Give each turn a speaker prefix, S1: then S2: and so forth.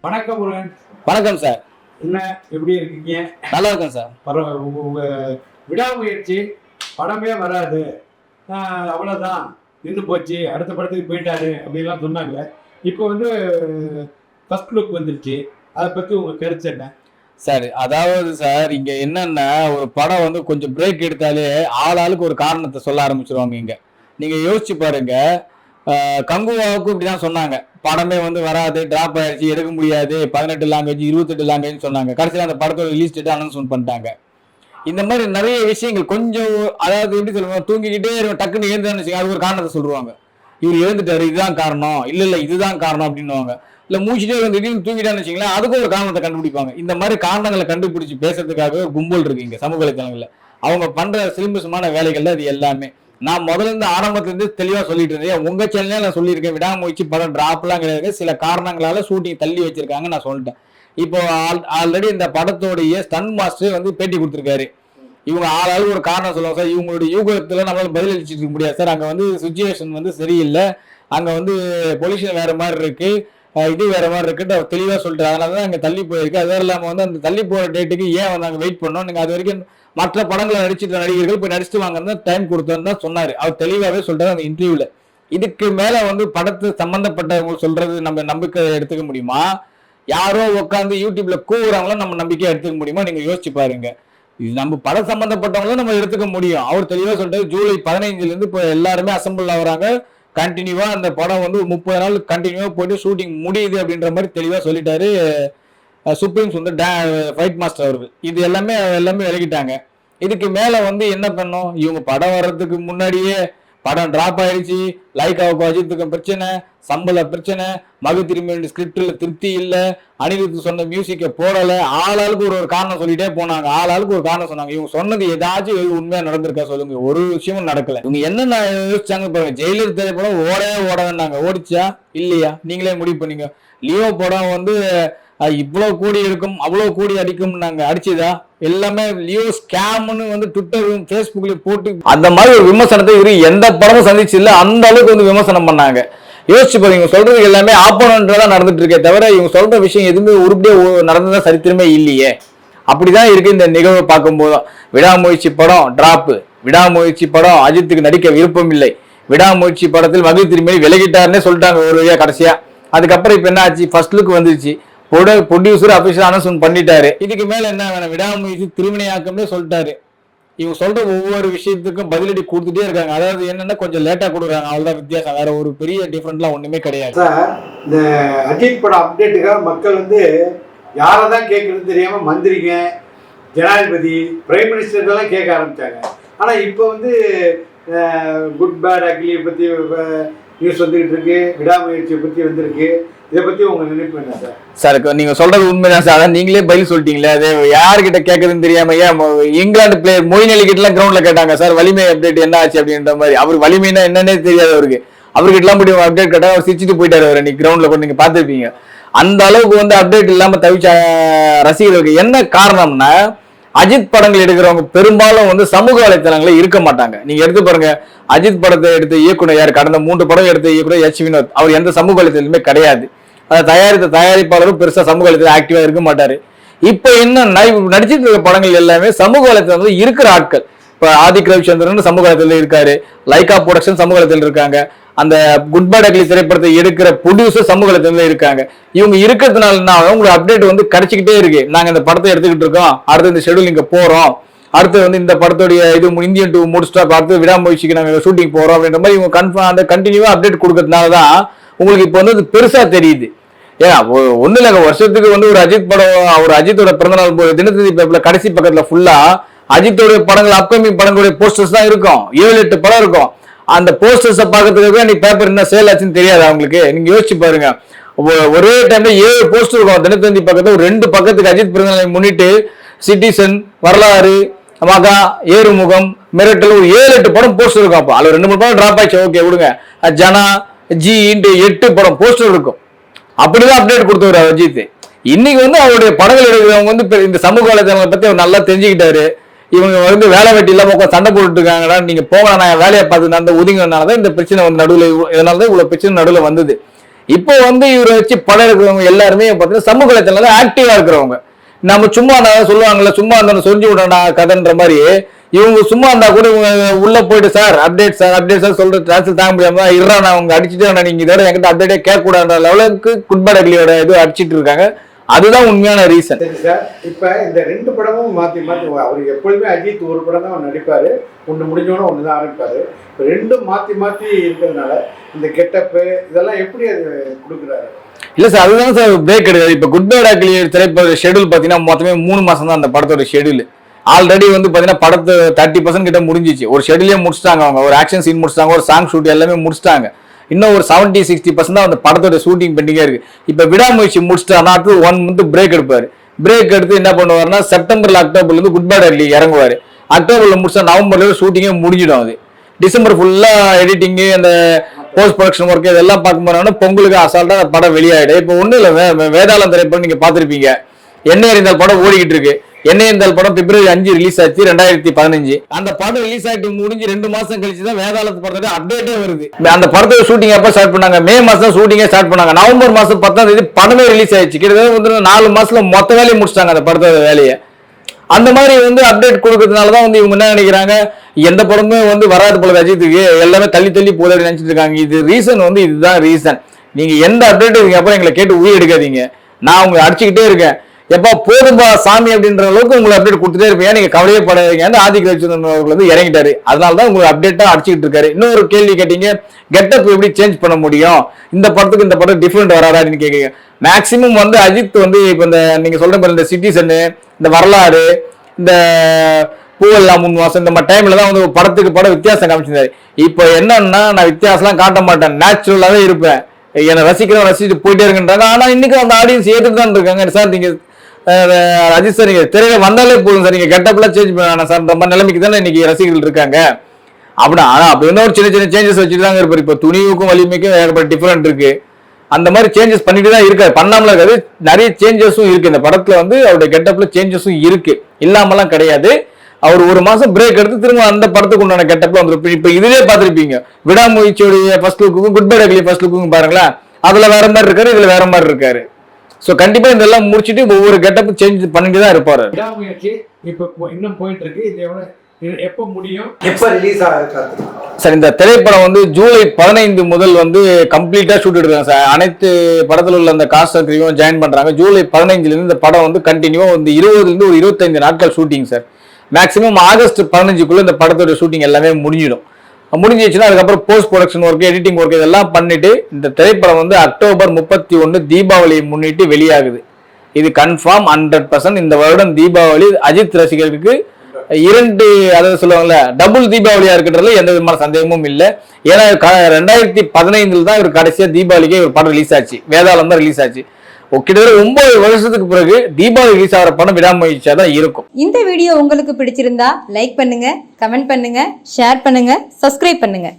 S1: வணக்கம் முருகன்.
S2: வணக்கம் சார்.
S1: என்ன எப்படி இருக்கீங்க?
S2: நல்லா இருக்கேன் சார்.
S1: பரவ உங்க- விடாமுயற்சி படமே வராது. ஆஹ் அவ்வளவுதான். நின்று போச்சு. அடுத்த படத்துக்கு போயிட்டாரு அப்படின்லாம் சொன்னாங்க. இப்போ வந்து ஃபர்ஸ்ட் லுக் வந்துருச்சு. அதை பத்தி உங்க கருத்து என்ன?
S2: சார் அதாவது சார் இங்க என்னன்னா ஒரு படம் வந்து கொஞ்சம் பிரேக் எடுத்தாலே ஆள் ஆளுக்கு ஒரு காரணத்தை சொல்ல ஆரம்பிச்சிருவாங்க இங்க. நீங்க யோசிச்சு பாருங்க. கங்குவாவுக்கும் இப்படிதான் சொன்னாங்க. படமே வந்து வராது டிராப் ஆயிடுச்சு எடுக்க முடியாது. பதினெட்டு லாங்குவேஜ் இருபத்தெட்டு லாங்குவேஜ் சொன்னாங்க. கடைசியில் அந்த படத்தோட ரிலீஸ் டேட் அனௌன்ஸ்மெண்ட் பண்ணிட்டாங்க. இந்த மாதிரி நிறைய விஷயங்கள் கொஞ்சம் அதாவது எப்படி சொல்லுவாங்க தூங்கிக்கிட்டே இருக்கும் டக்குன்னு எழுந்தான்னு வச்சுக்கோங்க, அது ஒரு காரணத்தை சொல்லுவாங்க. இவர் எழுந்துட்டாரு இதுதான் காரணம். இல்லை இல்லை இதுதான் காரணம் அப்படின்னுவாங்க. இல்லை மூச்சுட்டே வந்து திடீர்னு தூங்கிட்டான்னு வச்சிங்களேன் அதுக்கும் ஒரு காரணத்தை கண்டுபிடிப்பாங்க. இந்த மாதிரி காரணங்களை கண்டுபிடிச்சி பேசுறதுக்காக ஒரு கும்பல் இருக்கு இங்கே சமூக வலைத்தளங்களில். அவங்க பண்ணுற சிலிம்பசமான வேலைகள் அது எல்லாமே. நான் முதல்ல இருந்து ஆரம்பத்துல தெளிவாக சொல்லிட்டு இருந்தேன். உங்கள் சேனலே நான் சொல்லியிருக்கேன். விடாமுயற்சி படம் ட்ராப்லாம் கிடையாது. சில காரணங்களால் ஷூட்டிங் தள்ளி வச்சிருக்காங்க நான் சொல்லிட்டேன். இப்போ ஆல்ரெடி இந்த படத்தோடைய ஸ்டன் மாஸ்டர் வந்து பேட்டி கொடுத்துருக்காரு. இவங்க ஆளாளுக்கு ஒரு காரணம் சொல்லுவாங்க சார் இவங்களுடைய யூகத்தில் நம்மளால பதில் இருக்க முடியாது. சார் அங்கே வந்து சுச்சுவேஷன் வந்து சரியில்லை. அங்கே வந்து பொல்யூஷன் வேறு மாதிரி இருக்குது இது வேற மாதிரி இருக்குன்னு அவர் தெளிவா சொல்லிட்டு அதனால தான் அங்கே தள்ளி போயிருக்கு. அது இல்லாமல் வந்து அந்த தள்ளி போகிற டேட்டுக்கு ஏன் வந்து அங்க வெயிட் பண்ணோம்? நீங்கள் அது வரைக்கும் மற்ற படங்களை நடிச்சிட்டு நடிகர்கள் போய் நடிச்சுட்டு வாங்க டைம் கொடுத்தோன்னு தான் சொன்னாரு. அவர் தெளிவாகவே சொல்றாரு அந்த இன்டர்வியூல இதுக்கு மேல வந்து படத்து சம்பந்தப்பட்டவங்க சொல்றது நம்ம நம்பிக்கை எடுத்துக்க முடியுமா? யாரோ உட்காந்து யூடியூப்ல கூவுறாங்களோ நம்ம நம்பிக்கையை எடுத்துக்க முடியுமா? நீங்க யோசிச்சு பாருங்க. இது நம்ம படம் சம்பந்தப்பட்டவங்களும் நம்ம எடுத்துக்க முடியும். அவர் தெளிவாக சொல்லிட்டாரு ஜூலை பதினைஞ்சுல இருந்து இப்போ எல்லாருமே அசம்பிள் ஆகுறாங்க. கண்டினியூவா அந்த படம் வந்து முப்பது நாள் கண்டினியூவா போயிட்டு ஷூட்டிங் முடியுது அப்படின்ற மாதிரி தெளிவா சொல்லிட்டாரு சுப்ரீம்ஸ் வந்து ஃபைட் மாஸ்டர் வருது இது எல்லாமே எல்லாமே விலகிட்டாங்க. இதுக்கு மேலே வந்து என்ன பண்ணும்? இவங்க படம் வர்றதுக்கு முன்னாடியே படம் ட்ராப் ஆயிடுச்சு. லைக்காவுக்கு அஜித்துக்கும் பிரச்சனை சம்பள பிரச்சனை மகு திரும்பி ஸ்கிரிப்டில் திருப்தி இல்லை. அனிருத்து சொன்ன மியூசிக்கை போடலை. ஆளாளுக்கு ஒரு ஒரு காரணம் சொல்லிட்டே போனாங்க. ஆளாளுக்கு ஒரு காரணம் சொன்னாங்க. இவங்க சொன்னது ஏதாச்சும் உண்மையாக நடந்திருக்கா சொல்லுங்க. ஒரு விஷயமும் நடக்கல. இவங்க என்னென்ன யோசிச்சாங்க பாருங்க. ஜெயிலர் திரைப்படம் ஓடவே ஓட வேண்டாங்க. ஓடிச்சா? இல்லையா? நீங்களே முடிவு பண்ணீங்க லியோ படம் வந்து இவ்வளோ கூடி இருக்கும் அவ்வளோ கூடி அடிக்கும் நாங்கள் அடிச்சுதா? எல்லாமே லியோ ஸ்கேம்னு வந்து ட்விட்டரும் ஃபேஸ்புக்கில் போட்டு அந்த மாதிரி ஒரு விமர்சனத்தை இவரு எந்த படமும் சந்திச்சு இல்லை அந்த அளவுக்கு வந்து விமர்சனம் பண்ணாங்க. யோசிச்சு பாருங்க இவங்க சொல்றது எல்லாமே ஆப்போனன்ட் தான் நடந்துட்டு இருக்கே தவிர இவங்க சொல்ற விஷயம் எதுவுமே உருப்படியா நடந்ததா சரித்திரமே இல்லையே. அப்படிதான் இருக்கு இந்த நிகழ்வை பார்க்கும்போது. விடாமுயற்சி படம் டிராப்பு விடாமுயற்சி படம் அஜித்துக்கு நடிக்க விருப்பம் இல்லை. விடாமுயற்சி படத்தில் மகிழ் திரும்பி விலகிட்டாருன்னே சொல்லிட்டாங்க ஒரு வழியா கடைசியா. அதுக்கப்புறம் இப்போ என்ன ஆச்சு ஃபர்ஸ்ட் லுக் வந்துருச்சு. ப்ரொடியூசர் அபிஷியல் அனௌன்ஸ்மெண்ட் பண்ணிட்டாரு. இதுக்கு மேல என்ன வேணும்? விடாமுயற்சி திருமணியாக்கம்னே சொல்லிட்டாரு. இவங்க சொல்ற ஒவ்வொரு விஷயத்துக்கும் பதிலடி கொடுத்துட்டே இருக்காங்க. அதாவது என்னன்னா கொஞ்சம் லேட்டா கொடுக்குறாங்க. அவ்வளவுதான் வித்தியாசம். வேற ஒரு பெரிய டிஃபரெண்ட்லாம் ஒண்ணுமே கிடையாது.
S1: சார் இந்த அஜித் படம் அப்டேட்டுக்காக மக்கள் வந்து யாரை தான் கேட்குறது தெரியாம மந்திரிங்க ஜனாதிபதி பிரைம் மினிஸ்டர்லாம் கேட்க ஆரம்பிச்சாங்க. ஆனா இப்போ வந்து குட் பேட் அக்லியை பத்தி நியூஸ் வந்துகிட்டு இருக்கு. விடாமுயற்சியை பத்தி வந்திருக்கு. இதை பத்தி உங்க நினைப்பு என்ன சார்?
S2: சார் இப்ப நீங்க சொல்றது உண்மைதான் சார். அதான் நீங்களே பதில் சொல்லிட்டீங்களே. அது யாருக்கிட்ட கேட்கறதுன்னு தெரியாம ஏன் இங்கிலாந்து பிளேயர் மொயின் அலி கிட்ட எல்லாம் கிரவுண்ட்ல கேட்டாங்க. சார் வலிமை அப்டேட் என்ன ஆச்சு அப்படின்ற மாதிரி. அவர் வலிமைனா என்னன்னே தெரியாது அவருக்கு. அவர்கிட்ட எல்லாம் முடியும் அப்டேட் கேட்டா அவர் சிரிச்சிட்டு போயிட்டாரு அவர். நீங்க கிரவுண்ட்ல கூட நீங்க பார்த்துருப்பீங்க. அந்த அளவுக்கு வந்து அப்டேட் இல்லாம தவிச்ச ரசிகர்களுக்கு என்ன காரணம்னா அஜித் படங்கள் எடுக்கிறவங்க பெரும்பாலும் வந்து சமூக வலைத்தளங்களில் இருக்க மாட்டாங்க. நீங்க எடுத்து பாருங்க. அஜித் படத்தை எடுத்த இயக்குனர் யார்? கடந்த மூன்று படம் எடுத்த இயக்குனர் எச். வினோத். அவர் எந்த சமூக வலைத்தளமே கிடையாது. அதை தயாரித்த தயாரிப்பாளரும் பெருசா சமூக வலைத்தளம் ஆக்டிவா இருக்க மாட்டாரு. இப்போ என்ன நடிச்சிட்டு இருக்க படங்கள் எல்லாமே சமூக வலைத்தளத்துல இருக்கிற ஆட்கள். இப்ப ஆதிக் ரவிச்சந்திரன் சமூக வலைத்தளத்தில் இருக்காரு. லைகா ப்ரொடக்ஷன் சமூக வலைத்தளத்தில் இருக்காங்க. அந்த குட் பேட் அக்லி திரைப்படத்தை எடுக்கிற ப்ரொடியூசர் சமூக வலைத்தளத்தில் இருக்காங்க. இவங்க இருக்கிறதுனால என்ன உங்களுக்கு அப்டேட் வந்து கிடைச்சிக்கிட்டே இருக்கு. நாங்க இந்த படத்தை எடுத்துக்கிட்டு இருக்கோம். அடுத்து இந்த ஷெடியூல் இங்க போறோம். அடுத்து வந்து இந்த படத்துடைய இது இந்தியன் டூ முடிச்சுட்டா அடுத்து விடாமுயற்சிக்கு நாங்கள் ஷூட்டிங் போறோம் அப்படின்ற மாதிரி இவங்க கன்ஃபார்ம் அந்த கண்டினியூவா அப்டேட் கொடுக்கறதுனால தான் உங்களுக்கு இப்போ வந்து அது பெருசா தெரியுது. ஏன் ஒண்ணு இல்லைங்க வருஷத்துக்கு வந்து ஒரு அஜித் படம் ஒரு அஜித்தோட பிறந்தநாள் போ- தினத்தந்தி பேப்பர்ல கடைசி பக்கத்துல ஃபுல்லா அஜித்தோட படங்கள் அப்கமிங் படங்களுடைய போஸ்டர்ஸ் தான் இருக்கும். ஏழு எட்டு படம் இருக்கும். அந்த போஸ்டர்ஸை பார்க்கறதுக்கு நீ பேப்பர் என்ன சேல் ஆச்சுன்னு தெரியாது அவங்களுக்கு. நீங்க யோசிச்சு பாருங்க. ஒரே டைம்ல ஏழு போஸ்டர் இருக்கும். தினத்தந்தி பக்கத்துல ஒரு ரெண்டு பக்கத்துக்கு அஜித் பிறந்தநாளை முன்னிட்டு சிட்டிசன் வரலாறு மகா ஏறுமுகம் மிரட்டல் ஒரு ஏழு எட்டு படம் போஸ்டர் இருக்கும் அப்போ. அதுல ரெண்டு மூணு படம் டிராப் ஆயிடுச்சு. ஓகே விடுங்க. ஜனா ஜி இன்ட்டு எட்டு படம் போஸ்டர் இருக்கும். அப்படிதான் அப்டேட் கொடுத்தவர் அஜித் இன்னைக்கு வந்து அவருடைய படங்கள் எடுக்கிறவங்க வந்து இந்த சமூக வலைதளங்களை பத்தி அவர் நல்லா தெரிஞ்சுக்கிட்டாரு. இவங்க வந்து வேலை வெட்டி இல்லாம உட்காந்து சண்டை போட்டுட்டு இருக்காங்கடா நீங்க போகலாம் நான் வேலையை பார்த்து நடந்த ஒதுங்கினால தான் இந்த பிரச்சனை வந்து நடுவில் இதனால தான் இவ்வளவு பிரச்சனை நடுவில் வந்தது. இப்போ வந்து இவரை வச்சு படம் எடுக்கிறவங்க எல்லாருமே பார்த்தீங்கன்னா சமூக வலைத்தளம் ஆக்டிவா இருக்கிறவங்க. நம்ம சும்மா இருந்தா சொல்லுவாங்கல்ல சும்மா அந்த சொரிஞ்சு விடா கதைன்ற மாதிரி. இவங்க சும்மா இருந்தா கூட இவங்க உள்ள போயிட்டு sir update sir update sir சொல்ற டிரான்ஸ்ஃபர் தாங்க முடியாம இருறா நான் அவங்க அடிச்சுட்டு நீங்க இதோட என்கிட்ட அப்டேட்டே கேட்க கூடாதுன்ற லெவலுக்கு குட்பேட் அக்லியோட இது அடிச்சிட்டு இருக்காங்க. அதுதான் உண்மையான ரீசன்
S1: சரி இப்போ இந்த ரெண்டு படமும் மாற்றி மாற்றி அவர் எப்பொழுதுமே அஜித் ஒரு படம் தான் நடிப்பார். ஒன்று முடிஞ்சோடனே ஒன்று தான் ஆரம்பிப்பார் ரெண்டும் மாற்றி மாற்றி இருக்கிறதுனால இந்த கெட்டப்பு இதெல்லாம் எப்படி அது கொடுக்குறாரு?
S2: இல்ல சார் அதுதான் சார் பிரேக் எடுக்காது. இப்ப குட் பேட் அக்லி திரைப்பட ஷெடியூல் பாத்தீங்கன்னா மொத்தமே மூணு மாசம் தான் அந்த படத்தோட ஷெடியூல் ஆல்ரெடி வந்து பார்த்தீங்கன்னா படத்து தேர்ட்டி பர்சன்ட் கிட்ட முடிஞ்சிச்சு. ஒரு ஷெடியூலே முடிச்சிட்டாங்க அவங்க. ஒரு ஆக்ஷன் சீன் முடிச்சிட்டாங்க. ஒரு சாங் ஷூட் எல்லாமே முடிச்சிட்டாங்க. இன்னும் ஒரு செவன்ட்டி சிக்ஸ்டி பர்சன்ட் தான் அந்த படத்தோட ஷூட்டிங் பெண்டிங்காக இருக்கு. இப்போ விடாமுயற்சி முடிச்சிட்டாருன்னா அடுத்து ஒன் மந்த் பிரேக் எடுப்பார். பிரேக் எடுத்து என்ன பண்ணுவாருன்னா செப்டம்பர்ல அக்டோபர்லேருந்து குட் பேட் அக்லி இறங்குவார். அக்டோபர்ல முடிச்சா நவம்பர்ல ஷூட்டிங்கே முடிஞ்சிடும் அது. டிசம்பர் ஃபுல்லா எடிட்டிங்கு அந்த போஸ்ட் ப்ரொடக்ஷன் ஒர்க் இதெல்லாம் பார்க்க போனோம்னா பொங்கலுக்கு அசால்ட்டாக படம் வெளியாயிடும். இப்போ ஒன்றும் இல்லை வே- வேதாளம் திரைப்படம் நீங்கள் பார்த்துருப்பீங்க. என்ன இருந்தால் படம் ஓடிக்கிட்டு இருக்கு. என்ன இருந்தால் படம் பிப்ரவரி அஞ்சு ரிலீஸ் ஆச்சு ரெண்டாயிரத்தி பதினஞ்சு. அந்த படம் ரிலீஸ் ஆயிட்டு முடிஞ்சு ரெண்டு மாசம் கழிச்சு தான் வேதாளத்து படத்தோட அப்டேட்டே வருது. அந்த படத்தோட ஷூட்டிங் எப்போ ஸ்டார்ட் பண்ணாங்க? மே மாசம் ஷூட்டிங்கே ஸ்டார்ட் பண்ணாங்க. நவம்பர் மாசம் பத்தாம் தேதி படமே ரிலீஸ் ஆயிடுச்சு. கிட்டத்தட்ட வந்து நாலு மாசத்துல மொத்த வேலையை முடிச்சிட்டாங்க அந்த படத்தோட வேலையை. அந்த மாதிரி வந்து அப்டேட் கொடுக்கறதுனால தான் வந்து இவங்க என்ன நினைக்கிறாங்க? எந்த படமே வந்து வராது போல அஜித்துக்கு எல்லாமே தள்ளி தள்ளி போதாடி நினைச்சிட்டு இருக்காங்க. இது ரீசன் வந்து இதுதான் ரீசன் நீங்க எந்த அப்டேட் இதுக்கு அப்புறம் எங்களை கேட்டு உயிர் எடுக்காதீங்க. நான் உங்களை அடிச்சுக்கிட்டே இருக்கேன். எப்பா போதும்பா சாமி அப்படின்ற அளவுக்கு உங்களை அப்டேட் கொடுத்துட்டே இருப்பீங்க. நீங்க கவலையே படாதீங்க. ஆதி ரவிச்சந்திரன் அவர்கள் வந்து இறங்கிட்டாரு. அதனால தான் உங்களுக்கு அப்டேட்டா அடிச்சுக்கிட்டு இருக்காரு. இன்னொரு கேள்வி கேட்டீங்க. கெட்டப் எப்படி சேஞ்ச் பண்ண முடியும்? இந்த படத்துக்கு இந்த படம் டிஃப்ரெண்ட் வராதா அப்படின்னு கேட்குறீங்க மேக்சிமம் வந்து அஜித் வந்து இப்போ இந்த நீங்க சொல்ற மாதிரி இந்த சிட்டிசனு இந்த வரலாறு இந்த பூவெல்லாம் முன் மாசம் இந்த மாதிரி டைம்ல தான் வந்து படத்துக்கு படம் வித்தியாசம் காமிச்சிருந்தாரு. இப்போ என்னன்னா நான் வித்தியாசம்லாம் காட்ட மாட்டேன். நேச்சுரலாவே இருப்பேன். என்னை ரசிக்கிறவன் ரசிச்சுட்டு போயிட்டே இருக்கின்றாங்க. ஆனா இன்னைக்கு அந்த ஆடியன்ஸ் ஏத்துட்டு தான் இருக்காங்க. சார் நீங்க அஜித் சார் நீங்கள் திரையில வந்தாலே போதும் சார். நீங்கள் கெட்டப்லாம் சேஞ்ச் பண்ண சார். நம்ம நிலைமைக்கு தானே இன்னைக்கு ரசிகர்கள் இருக்காங்க. அப்படின்னா ஆனா அப்படி ஒரு சின்ன சின்ன சேஞ்சஸ் வச்சுட்டு தாங்க இருப்பார். இப்போ துணிவுக்கும் வலிமைக்கும் ஏகப்பட்ட டிஃப்ரெண்ட் இருக்கு. அந்த மாதிரி சேஞ்சஸ் பண்ணிட்டு தான் இருக்காரு. பண்ணாமல இருக்காது நிறைய சேஞ்சஸும் இருக்கு. இந்த படத்துல வந்து அவருடைய கெட்டப்ல சேஞ்சஸும் இருக்கு. இல்லாமலாம் கிடையாது. அவர் ஒரு மாசம் பிரேக் எடுத்து திரும்ப அந்த படத்துக்கு உண்டான கெட்டப்ல வந்துருப்பீங்க இப்போ இதுலேயே பார்த்துருப்பீங்க. விடாமுயற்சியுடைய ஃபர்ஸ்ட் லுக்குக்கும் குட் பை அக்லி ஃபர்ஸ்ட் லுக்கும் பாருங்களேன். அதுல வேற மாதிரி இருக்காரு இதுல வேற மாதிரி இருக்காரு. சோ கண்டிப்பா இதெல்லாம் முடிச்சிட்டு ஒவ்வொரு கெட்டப்பும் சேஞ்ச் பண்ணிட்டு தான் இருப்பாரு.
S1: விடாமுயற்சி இப்போ இன்னும் போயிட்டு இருக்கு. இது எவ்வளோ எப்போ முடியும்? எப்போ ரிலீஸ் ஆகிறது
S2: சார் இந்த திரைப்படம் வந்து ஜூலை பதினைந்து முதல் வந்து கம்ப்ளீட்டா ஷூட் எடுக்கிறாங்க சார் அனைத்து படத்துல உள்ள அந்த காஸ்ட் கிரியும் ஜாயின் பண்றாங்க. ஜூலை பதினைஞ்சுல இருந்து இந்த படம் வந்து கண்டினியூவா வந்து இருபதுல இருந்து ஒரு இருபத்தைந்து நாட்கள் ஷூட்டிங் சார் மேக்ஸிமம் ஆகஸ்ட் பதினஞ்சுக்குள்ள இந்த படத்தோட ஷூட்டிங் எல்லாமே முடிஞ்சிடும். முடிஞ்சிச்சுன்னா அதுக்கப்புறம் post production work editing work இதெல்லாம் பண்ணிட்டு இந்த திரைப்படம் வந்து அக்டோபர் முப்பத்தி ஒன்று தீபாவளியை முன்னிட்டு வெளியாகுது. இது கன்ஃபார்ம் ஹண்ட்ரட் பர்சன்ட் இந்த வருடம் தீபாவளி அஜித் ரசிகர்களுக்கு இரண்டு அதாவது சொல்லுவாங்கல்ல டபுள் தீபாவளியா இருக்கிறதுல எந்த விதமான சந்தேகமும் இல்லை. ஏன்னா க- ரெண்டாயிரத்தி பதினைந்துல தான் இவர் கடைசியா தீபாவளிக்கு ஒரு படம் ரிலீஸ் ஆச்சு. வேதாளம் தான் ரிலீஸ் ஆச்சு. கிட்டத்தட்ட ஒன்பது வருஷத்துக்கு பிறகு தீபாவளி ரிலீஸ் ஆகிற படம் விடாமுயற்சியா தான் இருக்கும்.
S3: இந்த வீடியோ உங்களுக்கு பிடிச்சிருந்தா லைக் பண்ணுங்க கமெண்ட் பண்ணுங்க ஷேர் பண்ணுங்க சப்ஸ்கிரைப் பண்ணுங்க.